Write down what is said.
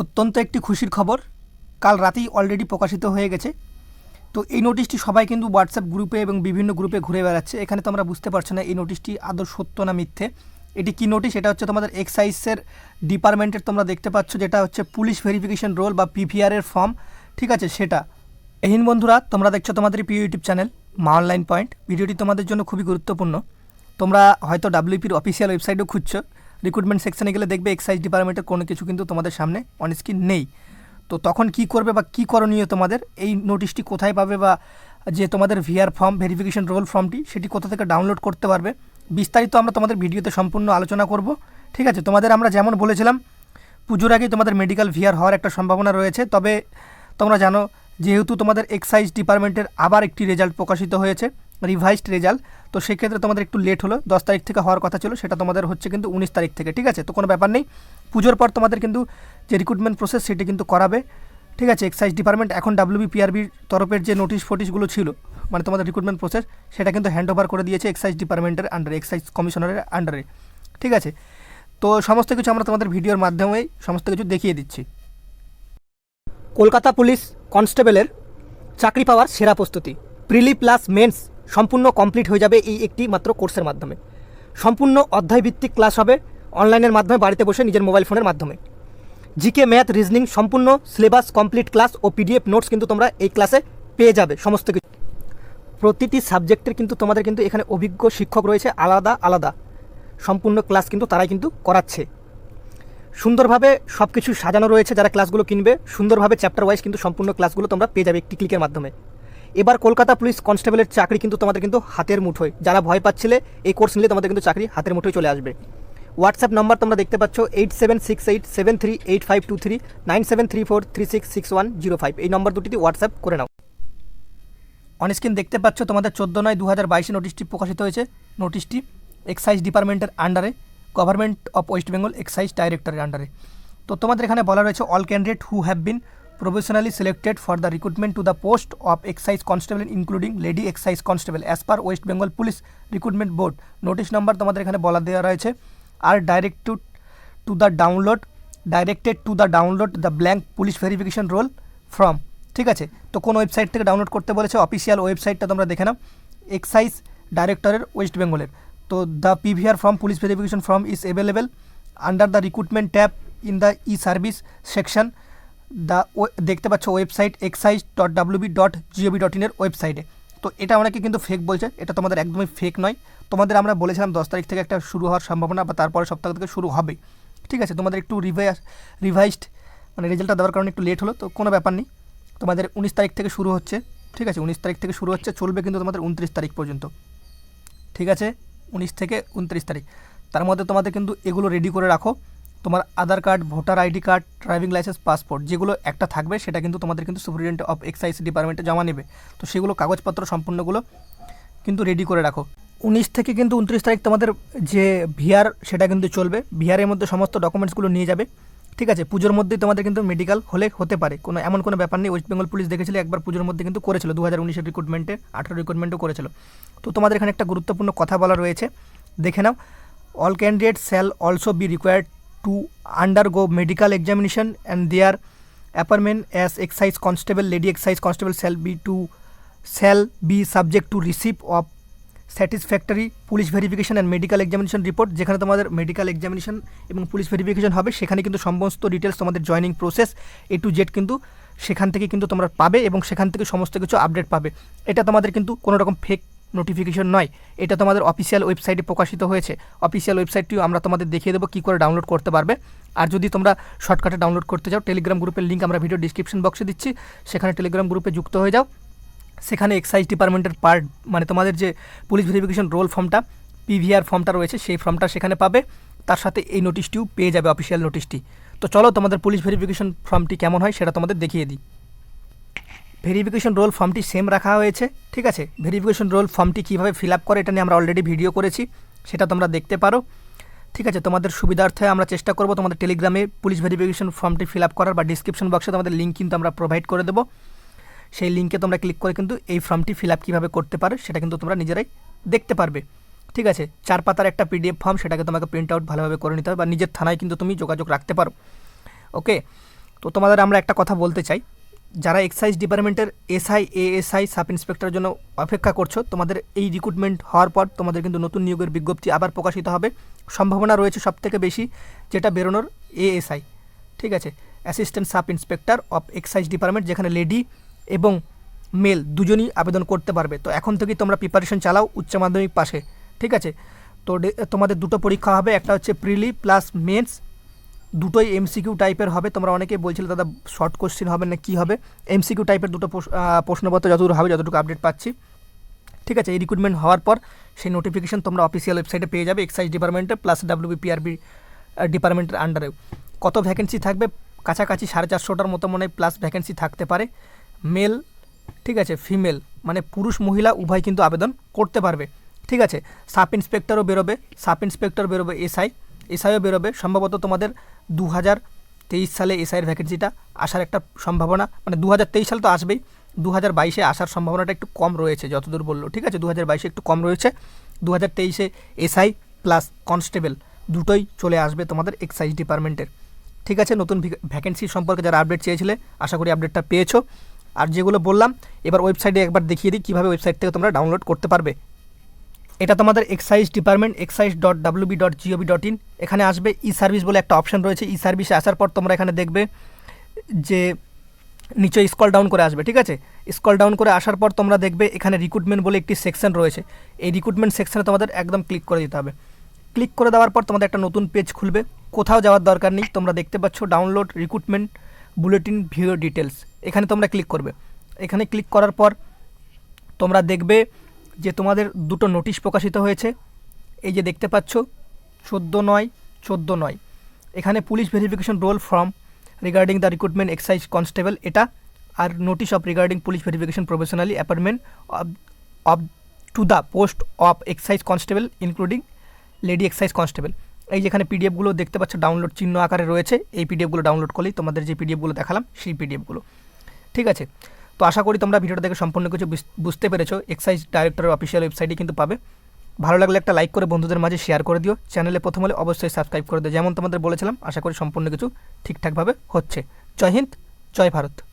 অত্যন্ত একটি খুশির খবর। কাল রাতেই অলরেডি প্রকাশিত হয়ে গেছে। তো এই নোটিশটি সবাই কিন্তু হোয়াটসঅ্যাপ গ্রুপে এবং বিভিন্ন গ্রুপে ঘুরে বেড়াচ্ছে। এখানে তোমরা বুঝতে পারছ না এই নোটিশটি আদৌ সত্য না মিথ্যে। এটি কী নোটিশ এটা হচ্ছে তোমাদের এক্সাইজের ডিপার্টমেন্টের তোমরা দেখতে পাচ্ছ, যেটা হচ্ছে পুলিশ ভেরিফিকেশন রোল বা পিভিআর এর ফর্ম ঠিক আছে, সেটা। এহিন বন্ধুরা, তোমরা দেখছ তোমাদের প্রিয় YouTube channel, Maa online point ভিডিওটি তোমাদের জন্য খুবই গুরুত্বপূর্ণ। তোমরা হয়তো ডাব্লিউপির অফিসিয়াল ওয়েবসাইটও খুঁজছো। রিক্রুটমেন্ট সেকশনে গেলে দেখবে এক্সাইজ ডিপার্টমেন্টের কোনো কিছু কিন্তু তোমাদের সামনে অন স্ক্রিন নেই। তো তখন কি করবে বা কি করণীয় তোমাদের? এই নোটিশটি কোথায় পাবে বা যে তোমাদের ভিআর ফর্ম ভেরিফিকেশন রোল ফর্মটি সেটি কোথা থেকে ডাউনলোড করতে পারবে? বিস্তারিত আমরা তোমাদের ভিডিওতে সম্পূর্ণ আলোচনা করব। ঠিক আছে? তোমাদের আমরা যেমন বলেছিলাম, পুজোর আগেই তোমাদের মেডিকেল ভিআর হওয়ার একটা সম্ভাবনা রয়েছে। তবে তোমরা জানো, যেহেতু তোমাদের এক্সাইজ ডিপার্টমেন্টের আবার একটি রেজাল্ট প্রকাশিত হয়েছে রিভাইসড রেজাল্ট তো সেক্ষেত্রে তোমাদের একটু লেট হলো, দশ তারিখ থেকে হওয়ার কথা ছিল, সেটা তোমাদের হচ্ছে কিন্তু উনিশ তারিখ থেকে, ঠিক আছে? তো কোনো ব্যাপার নেই। পুজোর পর তোমাদের কিন্তু যে রিক্রুটমেন্ট প্রসেস সেটি কিন্তু করাবে, ঠিক আছে? এক্সাইজ ডিপার্টমেন্ট এখন ডাব্লিউবি পিআরবির তরফের যে নোটিশ ফোটিশগুলো ছিল মানে তোমাদের রিক্রুটমেন্ট প্রসেস সেটা কিন্তু হ্যান্ড ওভার করে দিয়েছে এক্সাইজ ডিপার্টমেন্টের আন্ডারে এক্সাইজ কমিশনারের আন্ডারে ঠিক আছে? তো সমস্ত কিছু আমরা তোমাদের ভিডিওর মাধ্যমেই সমস্ত কিছু দেখিয়ে দিচ্ছি। কলকাতা পুলিশ কনস্টেবলের চাকরি পাওয়ার সেরা প্রস্তুতি। প্রিলি প্লাস মেন্স সম্পূর্ণ কমপ্লিট হয়ে যাবে এই একটি মাত্র কোর্সের মাধ্যমে। সম্পূর্ণ অধ্যায়ভিত্তিক ক্লাস হবে অনলাইনের মাধ্যমে, বাড়িতে বসে নিজের মোবাইল ফোনের মাধ্যমে। জিকে, ম্যাথ, রিজনিং, সম্পূর্ণ সিলেবাস, কমপ্লিট ক্লাস ও পিডিএফ নোটস কিন্তু তোমরা এই ক্লাসে পেয়ে যাবে, সমস্ত কিছু। প্রতিটি সাবজেক্টের কিন্তু তোমাদের কিন্তু এখানে অভিজ্ঞ শিক্ষক রয়েছে, আলাদা আলাদা। সম্পূর্ণ ক্লাস কিন্তু তারাই কিন্তু করাচ্ছে। সুন্দরভাবে সব কিছু সাজানো রয়েছে, যারা ক্লাসগুলো কিনবে, সুন্দরভাবে চ্যাপ্টার ওয়াইজ কিন্তু সম্পূর্ণ ক্লাসগুলো তোমরা পেয়ে যাবে একটি ক্লিকের মাধ্যমে। এবার কলকাতা পুলিশ কনস্টেবলের চাকরি কিন্তু তোমাদের কিন্তু হাতের মুঠোয়। যারা ভয় পাচ্ছিলে, এই কোর্স নিলে তোমাদের কিন্তু চাকরি হাতের মুঠোয় চলে আসবে। হোয়াটসঅ্যাপ নম্বর তোমরা দেখতে পাচ্ছ eight seven six eight seven three eight five two three nine seven three four three six six one zero five এই নম্বর দুটিতে হোয়াটসঅ্যাপ করে নাও। অনস্ক্রিন দেখতে পাচ্ছ তোমাদের চোদ্দ নয় দু হাজার বাইশে নোটিশটি প্রকাশিত হয়েছে। নোটিশটি এক্সাইজ ডিপার্টমেন্টের আন্ডারে government of West Bengal excise ডাইরেক্টরের আন্ডারে তো তোমাদের এখানে বলা রয়েছে all candidate who have been professionally selected for the recruitment to the post of excise constable including lady excise constable as per West Bengal police recruitment board notice number তোমাদের এখানে বলা দেওয়া রয়েছে। আর direct to to the download directed to the download the blank police verification roll from ঠিক আছে? তো কোন website থেকে ডাউনলোড করতে বলেছে? অফিসিয়াল ওয়েবসাইটটা তোমরা দেখে নাও। এক্সাইজ ডাইরেক্টরের ওয়েস্ট বেঙ্গলের তো the PVR form police verification form is available under the recruitment tab in the E service section the দেখতে পাচ্ছ website excise dot WB dot GOV dot ইনের ওয়েবসাইটে তো এটা অনেকে কিন্তু ফেক বলছে। এটা তোমাদের একদমই ফেক নয়। তোমাদের আমরা বলেছিলাম দশ তারিখ থেকে একটা শুরু হওয়ার সম্ভাবনা বা তারপরে সপ্তাহ থেকে শুরু হবে। ঠিক আছে? তোমাদের একটু রিভাইস রিভাইসড মানে রেজাল্টটা দেওয়ার কারণে একটু লেট হলো। তো কোনো ব্যাপার নেই। তোমাদের উনিশ তারিখ থেকে শুরু হচ্ছে। ঠিক আছে? উনিশ তারিখ থেকে শুরু হচ্ছে। চলবে কিন্তু তোমাদের উনত্রিশ তারিখ পর্যন্ত। ঠিক আছে? উনিশ থেকে উনত্রিশ তারিখ। তার মধ্যে তোমাদের কিন্তু এগুলো রেডি করে রাখো। তোমার Aadhaar card, voter ID card, driving licence, passport, যেগুলো একটা থাকবে, সেটা কিন্তু তোমাদের কিন্তু সুপারিনটেন্ডেন্ট অফ এক্সাইজ ডিপার্টমেন্টে জমা নেবে। তো সেগুলো কাগজপত্র সম্পূর্ণগুলো কিন্তু রেডি করে রাখো। উনিশ থেকে কিন্তু উনত্রিশ তারিখ তোমাদের যে ভিআর, সেটা কিন্তু চলবে। ভিআরের মধ্যে সমস্ত ডকুমেন্টসগুলো নিয়ে যাবে। ঠিক আছে? পুজোর মধ্যেই তোমাদের কিন্তু মেডিকেল হলে হতে পারে। কোনো এমন কোনো ব্যাপার নেই। ওয়েস্ট বেঙ্গল পুলিশ দেখেছিল, একবার পুজোর মধ্যে কিন্তু করেছিল। দু হাজার উনিশের রিক্রুটমেন্টে আঠারো রিক্রুটমেন্টও করেছিল। তো তোমাদের এখানে একটা গুরুত্বপূর্ণ কথা বলা রয়েছে। দেখে নাও all candidate shall also be required to undergo medical examination and their appointment as excise constable lady excise constable shall be to shall be subject to receive of satisfactory police verification and medical examination report যেখানে তোমাদের medical examination এবং police verification হবে, সেখানে কিন্তু সমস্ত details তোমাদের joining process A to Z কিন্তু সেখান থেকে কিন্তু তোমরা পাবে এবং সেখান থেকে সমস্ত কিছু আপডেট পাবে। এটা তোমাদের কিন্তু কোনো রকম ফেক নোটিফিকেশন নয়। এটা তোমাদের অফিসিয়াল ওয়েবসাইটে প্রকাশিত হয়েছে। অফিসিয়াল ওয়েবসাইটটিও আমরা তোমাদের দেখিয়ে দেবো কী করে ডাউনলোড করতে পারবে। আর যদি তোমরা শর্টকাটে ডাউনলোড করতে চাও টেলিগ্রাম গ্রুপের লিঙ্ক আমরা ভিডিও ডিসক্রিপশন বক্সে দিচ্ছি। সেখানে টেলিগ্রাম গ্রুপে যুক্ত হয়ে যাও। সেখানে এক্সাইজ ডিপার্টমেন্টের পার্ট মানে তোমাদের যে পুলিশ ভেরিফিকেশন রোল ফর্মটা পিভিআর ফর্মটা রয়েছে, সেই ফর্মটা সেখানে পাবে। তার সাথে এই নোটিশটিও পেয়ে যাবে অফিসিয়াল নোটিশটি তো চলো তোমাদের পুলিশ ভেরিফিকেশন ফর্মটি কেমন হয়, সেটা তোমাদের দেখিয়ে দিই। ভেরিফিকেশন রোল ফর্মটি সেম রাখা হয়েছে, ঠিক আছে? ভেরিফিকেশন রোল ফর্মটি কীভাবে ফিল আপ করে এটা নিয়ে আমরা অলরেডি ভিডিও করেছি, সেটা তোমরা দেখতে পারো, ঠিক আছে? তোমাদের সুবিধার্থে আমরা চেষ্টা করব তোমাদের টেলিগ্রামে পুলিশ ভেরিফিকেশন ফর্মটি ফিল আপ করার বা ডিসক্রিপশন বক্সে তোমাদের লিঙ্ক কিন্তু আমরা প্রোভাইড করে দেবো। সেই লিঙ্কে তোমরা ক্লিক করে কিন্তু এই ফর্মটি ফিল আপ কীভাবে করতে পারো, সেটা কিন্তু তোমরা নিজেরাই দেখতে পারবে, ঠিক আছে? চার পাতার একটা পিডিএফ ফর্ম সেটাকে তোমাকে প্রিন্ট আউট ভালোভাবে করে নিতে হবে বা নিজের থানায় কিন্তু তুমি যোগাযোগ রাখতে পারো ওকে তো তোমাদের আমরা একটা কথা বলতে চাই যারা এক্সাইজ ডিপার্টমেন্টের এসআই এএসআই সাব ইন্সপেক্টরের জন্য অপেক্ষা করছ, তোমাদের এই রিক্রুটমেন্ট হওয়ার পর তোমাদের কিন্তু নতুন নিয়োগের বিজ্ঞপ্তি আবার প্রকাশিত হবে। সম্ভাবনা রয়েছে সব থেকে বেশি, যেটা বেরোনোর এএসআই ঠিক আছে? Assistant sub inspector of excise department যেখানে লেডি এবং মেল দুজনই আবেদন করতে পারবে। তো এখন থেকেই তোমরা প্রিপারেশন চালাও উচ্চ মাধ্যমিক পাশে, ঠিক আছে? তো তোমাদের দুটো পরীক্ষা হবে, একটা হচ্ছে প্রিলি প্লাস মেন্স দুটোই এমসিকিউ টাইপের হবে। তোমরা অনেকেই বলছিলে, দাদা শর্ট কোশ্চেন হবে না, কি হবে? এমসিকিউ টাইপের দুটো প্রশ্নপত্র যতদূর হবে, যতটুকু আপডেট পাচ্ছি। ঠিক আছে, এই রিক্রুটমেন্ট হওয়ার পর সেই নোটিফিকেশন তোমরা অফিসিয়াল ওয়েবসাইটে পেয়ে যাবে এক্সাইজ ডিপার্টমেন্টে প্লাস ডাব্লিউবিপিআরবি ডিপার্টমেন্টের আন্ডারেও কত ভ্যাকেন্সি থাকবে? কাছাকাছি সাড়ে চারশোটার মতো মনে হয় প্লাস ভ্যাকেন্সি থাকতে পারে। মেল ঠিক আছে ফিমেল মানে পুরুষ, মহিলা, উভয় কিন্তু আবেদন করতে পারবে। ঠিক আছে সাব ইন্সপেক্টরও বেরোবে সাব ইন্সপেক্টর বেরোবে এসআই এসআইও বেরোবে। সম্ভবত তোমাদের দু হাজার তেইশ সালে এসআইয়ের ভ্যাকেন্সিটা আসার একটা সম্ভাবনা মানে দু হাজার তেইশ সাল তো আসবেই। দু হাজার বাইশে আসার সম্ভাবনাটা একটু কম রয়েছে, যতদূর বলল, ঠিক আছে? দু হাজার বাইশে একটু কম রয়েছে। দু হাজার তেইশে এসআই প্লাস কনস্টেবল দুটোই চলে আসবে তোমাদের এক্সাইজ ডিপার্টমেন্টের ঠিক আছে? নতুন ভ্যাকেন্সি সম্পর্কে যারা আপডেট চেয়েছিলে, আশা করি আপডেটটা পেয়েছ। আর যেগুলো বললাম, এবার ওয়েবসাইটে একবার দেখিয়ে দিই, কীভাবে ওয়েবসাইট থেকে তোমরা ডাউনলোড করতে পারবে। এটা তোমাদের excise department excise dot WB dot GOV dot in এখানে আসবে ই সার্ভিস বলে একটা অপশন রয়েছে। ই সার্ভিসে আসার পর তোমরা এখানে দেখবে যে নিচে স্কল ডাউন করে আসবে, ঠিক আছে? স্কল ডাউন করে আসার পর তোমরা দেখবে এখানে রিক্রুটমেন্ট বলে একটি সেকশন রয়েছে। এই রিক্রুটমেন্ট সেকশনে তোমাদের একদম ক্লিক করে দিতে হবে। ক্লিক করে দেওয়ার পর তোমাদের একটা নতুন পেজ খুলবে। কোথাও যাওয়ার দরকার নেই। তোমরা দেখতে পাচ্ছ download recruitment bulletin video details এখানে তোমরা ক্লিক করবে। এখানে ক্লিক করার পর তোমরা দেখবে যে তোমাদের দুটো নোটিশ প্রকাশিত হয়েছে, এই যে দেখতে পাচ্ছ, চোদ্দ নয় চোদ্দ নয়। এখানে police verification roll form regarding the recruitment excise constable এটা আর notice of regarding police verification professionally appointment of to the post of excise constable including lady excise constable এই যেখানে পিডিএফগুলো দেখতে পাচ্ছ ডাউনলোড চিহ্ন আকারে রয়েছে, এই পিডিএফগুলো ডাউনলোড করলেই তোমাদের যে পিডিএফগুলো দেখালাম, সেই পিডিএফগুলো ঠিক আছে? তো আশা করি তোমরা ভিডিওটা দেখে সম্পূর্ণ কিছু বুঝ- বুঝতে পেরেছ। এক্সাইজ ডাইরেক্টরের অফিসিয়াল ওয়েবসাইটে কিন্তু পাবে। ভালো লাগলে একটা লাইক করে বন্ধুদের মাঝে শেয়ার করে দিও। চ্যানেলে প্রথম হলে অবশ্যই সাবস্ক্রাইব করে দিও। যেমন তোমাদের বলেছিলাম, আশা করি সম্পূর্ণ কিছু ঠিকঠাকভাবে হচ্ছে। জয় হিন্দ, জয় ভারত।